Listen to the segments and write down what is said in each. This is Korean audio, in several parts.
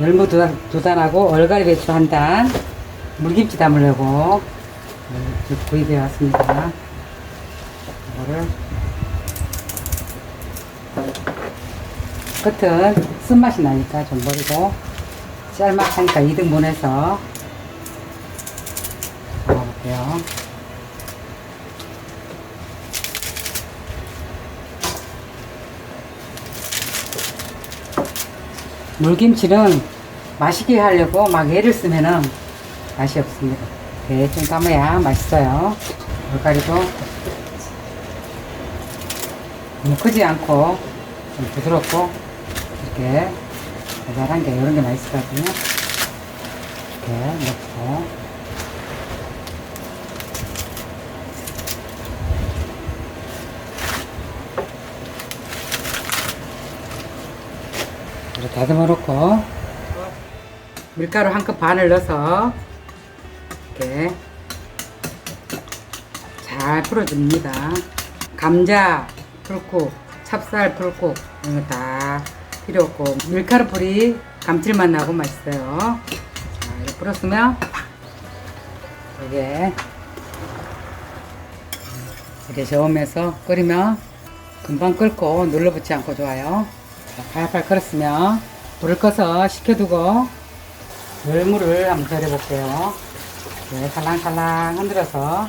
열무 두, 단- 두 단하고 얼갈이 배추 한 단, 물김치 담으려고 이렇게 구입해 왔습니다. 이거를 끝은 쓴맛이 나니까 좀 버리고 짤막하니까 2등분 해서 먹어볼게요. 물김치는 맛있게 하려고 막 애를 쓰면은 맛이 없습니다. 대충 담아야 맛있어요. 물가리도 너무 크지 않고 좀 부드럽고 이렇게 달달한 게 이런 게 맛있거든요. 이렇게 넣고 이렇게 다듬어 놓고 밀가루 한 컵 반을 넣어서 이렇게 잘 풀어줍니다. 감자 풀국, 찹쌀 풀국 이런 거 다 필요 없고 밀가루 풀이 감칠맛 나고 맛있어요. 자, 이렇게 풀었으면 이게 이렇게 저으면서 끓이면 금방 끓고 눌러붙지 않고 좋아요. 자, 팔팔 끓었으면 불을 꺼서 식혀두고 열무를 한번 절여볼게요. 네, 살랑살랑 흔들어서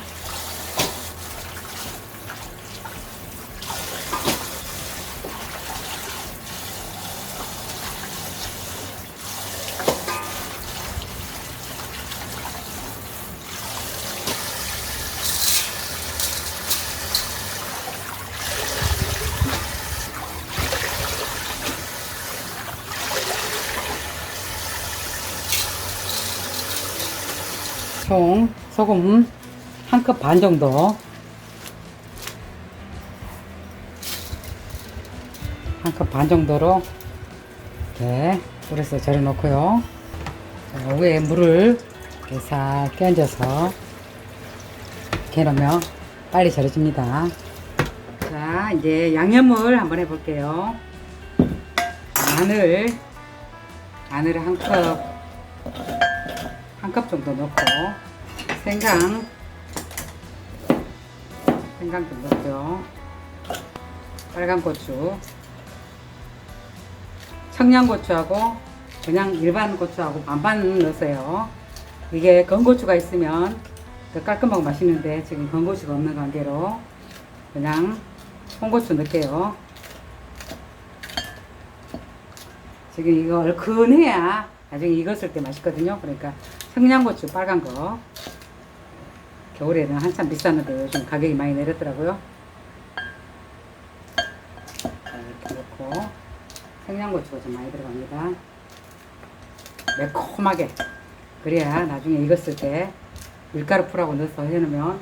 총 소금 한 컵 반 정도. 한 컵 반 정도로 이렇게 불에서 절여 놓고요. 자, 위에 물을 이렇게 살 끼얹어서 이렇게 놓으면 빨리 절여집니다. 자 이제 양념을 한번 해볼게요. 마늘 마늘을 한컵 한 컵 정도 넣고 생강. 생강 좀 넣고요. 빨간 고추. 청양고추하고 그냥 일반 고추하고 반반 넣으세요. 이게 건고추가 있으면 더 깔끔하고 맛있는데 지금 건고추가 없는 관계로 그냥 홍고추 넣을게요. 지금 이거 얼큰해야 나중에 익었을 때 맛있거든요. 그러니까 청양고추 빨간 거. 겨울에는 한참 비쌌는데 요즘 가격이 많이 내렸더라고요. 자, 이렇게 넣고 청양고추가 좀 많이 들어갑니다. 매콤하게. 그래야 나중에 익었을 때 밀가루 풀하고 넣어서 해놓으면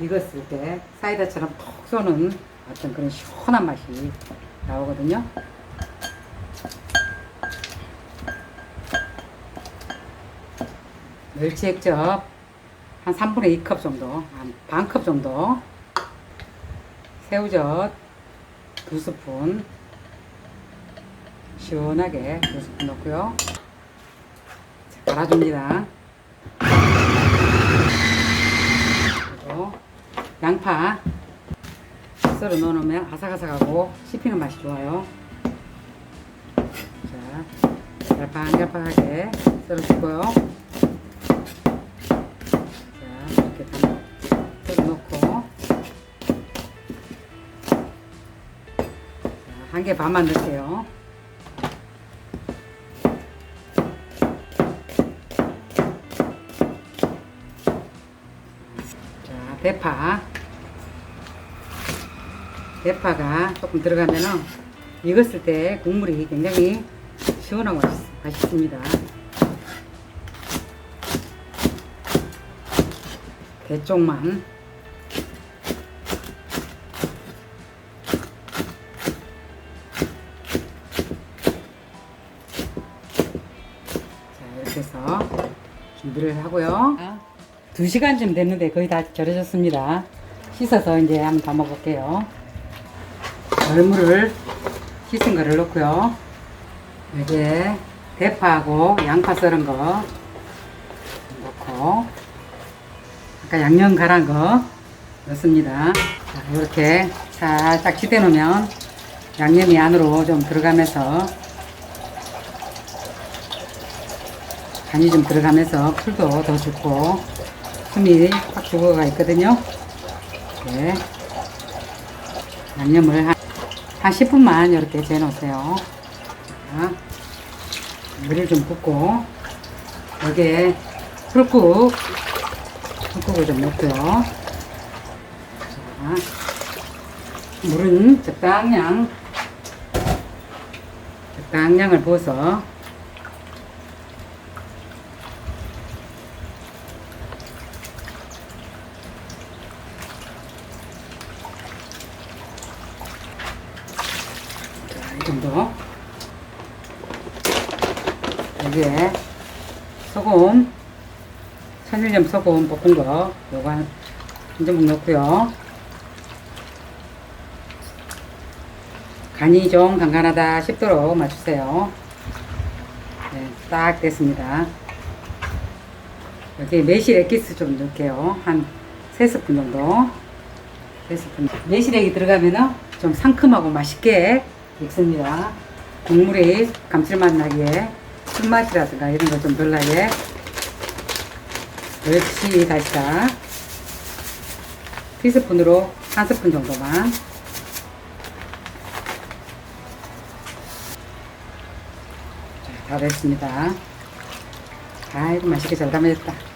익었을 때 사이다처럼 톡 쏘는 어떤 그런 시원한 맛이 나오거든요. 멸치 액젓 한 3분의 2컵 정도, 한 반 컵 정도, 새우젓 두 스푼, 시원하게 두 스푼 넣고요. 자, 갈아줍니다. 그리고 양파 썰어 넣어놓으면 아삭아삭하고 씹히는 맛이 좋아요. 자, 갈팡갈팡하게 썰어주고요. 한 개 반만 넣을게요. 자, 대파. 대파가 조금 들어가면은 익었을 때 국물이 굉장히 시원하고 맛있, 맛있습니다. 대쪽만 준비를 하고요. 두 시간쯤 됐는데 거의 다 절여졌습니다. 씻어서 이제 한번 담아 볼게요. 열무를 씻은 거를 넣고요. 여기에 대파하고 양파 썰은 거 넣고 아까 양념 갈은 거 넣습니다. 자, 이렇게 살짝 지대 놓으면 양념이 안으로 좀 들어가면서 간이 좀 들어가면서 풀도 더 죽고 숨이 확 죽어가 있거든요. 네. 양념을 한, 한 10분만 이렇게 재놓으세요. 자, 물을 좀 붓고 여기에 풀국 풀국을 좀 넣고요. 자, 물은 적당량 적당량을 부어서 자, 이 정도 여기에 소금 천일염 소금 볶은 거 요거 한, 한 점씩 넣고요. 간이 좀 간간하다 싶도록 맞추세요. 네, 딱 됐습니다. 여기 매실 액기스 좀 넣을게요. 한 3스푼 정도. 3스푼. 매실액이 들어가면은 좀 상큼하고 맛있게 익습니다. 국물이 감칠맛 나게 쓴맛이라든가 이런 거좀덜 나게. 그렇지 다시다 티스푼으로 한 스푼 정도만. 자, 다 됐습니다. 아이고 맛있게 잘 담아졌다